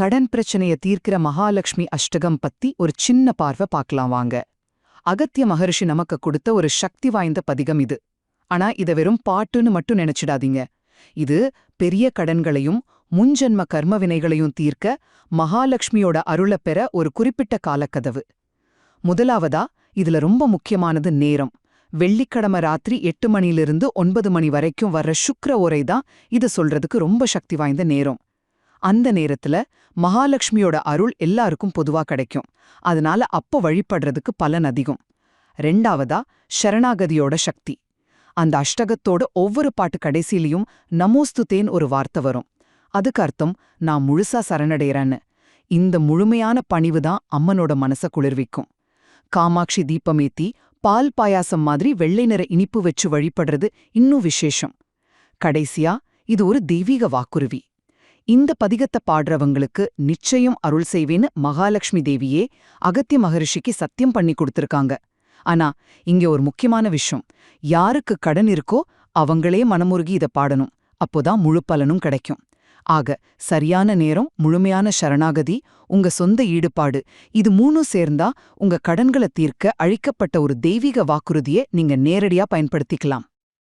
கடன் பிரச்சனைய தீர்க்கிற மகாலட்சுமி அஷ்டகம் பத்தி ஒரு சின்ன பார்வை பார்க்கலாம் வாங்க. அகத்திய மகரிஷி நமக்கு கொடுத்த ஒரு சக்தி வாய்ந்த பதிகம் இது. ஆனா இத வெறும் பாட்டுன்னு மட்டும் நினைச்சிடாதீங்க. இது பெரிய கடன்களையும் முன்ஜென்ம கர்ம வினைகளையும் தீர்க்க மகாலட்சுமியோட அருளப் பெற ஒரு குறிப்பிட்ட காலக்கதவு. முதலாவதா இதுல ரொம்ப முக்கியமானது நேரம். வெள்ளிக்கிழமை ராத்திரி எட்டு மணியிலிருந்து ஒன்பது மணி வரைக்கும் வர்ற சுக்கர உரை தான் இது சொல்றதுக்கு ரொம்ப சக்தி வாய்ந்த நேரம். அந்த நேரத்துல மகாலட்சுமியோட அருள் எல்லாருக்கும் பொதுவா கிடைக்கும். அதனால அப்போ வழிபடுறதுக்கு பலன் அதிகம். ரெண்டாவதா ஷரணாகதியோட சக்தி. அந்த அஷ்டகத்தோட ஒவ்வொரு பாட்டு கடைசியிலையும் நமோஸ்துதேன் ஒரு வார்த்தை வரும். அதுக்கு அர்த்தம் நான் முழுசா சரணடைறேன்னு. இந்த முழுமையான பணிவு தான் அம்மனோட மனச குளிர்விக்கும். காமாட்சி தீபமேத்தி பால் பாயாசம் மாதிரி வெள்ளை நிற இனிப்பு வச்சு வழிபடுறது இன்னும் விசேஷம். கடைசியா இது ஒரு தெய்வீக வாக்குருவி இந்த பதிகத்தை பாடுறவங்களுக்கு நிச்சயம் அருள் செய்வேன்னு மகாலட்சுமி தேவியே அகத்திய மகரிஷிக்கு சத்தியம் பண்ணி கொடுத்திருக்காங்க. ஆனா இங்க ஒரு முக்கியமான விஷயம். யாருக்கு கடன் இருக்கோ அவங்களே மனமுருகி இத பாடணும். அப்போதான் முழு பலனும் கிடைக்கும். ஆக சரியான நேரம் முழுமையான சரணாகதி உங்க சொந்த ஈடுபாடு இது மூணும் சேர்ந்தா உங்க கடன்களை தீர்க்க அழிக்கப்பட்ட ஒரு தெய்வீக வாக்குறுதியை நீங்க நேரடியா பயன்படுத்திக்கலாம்.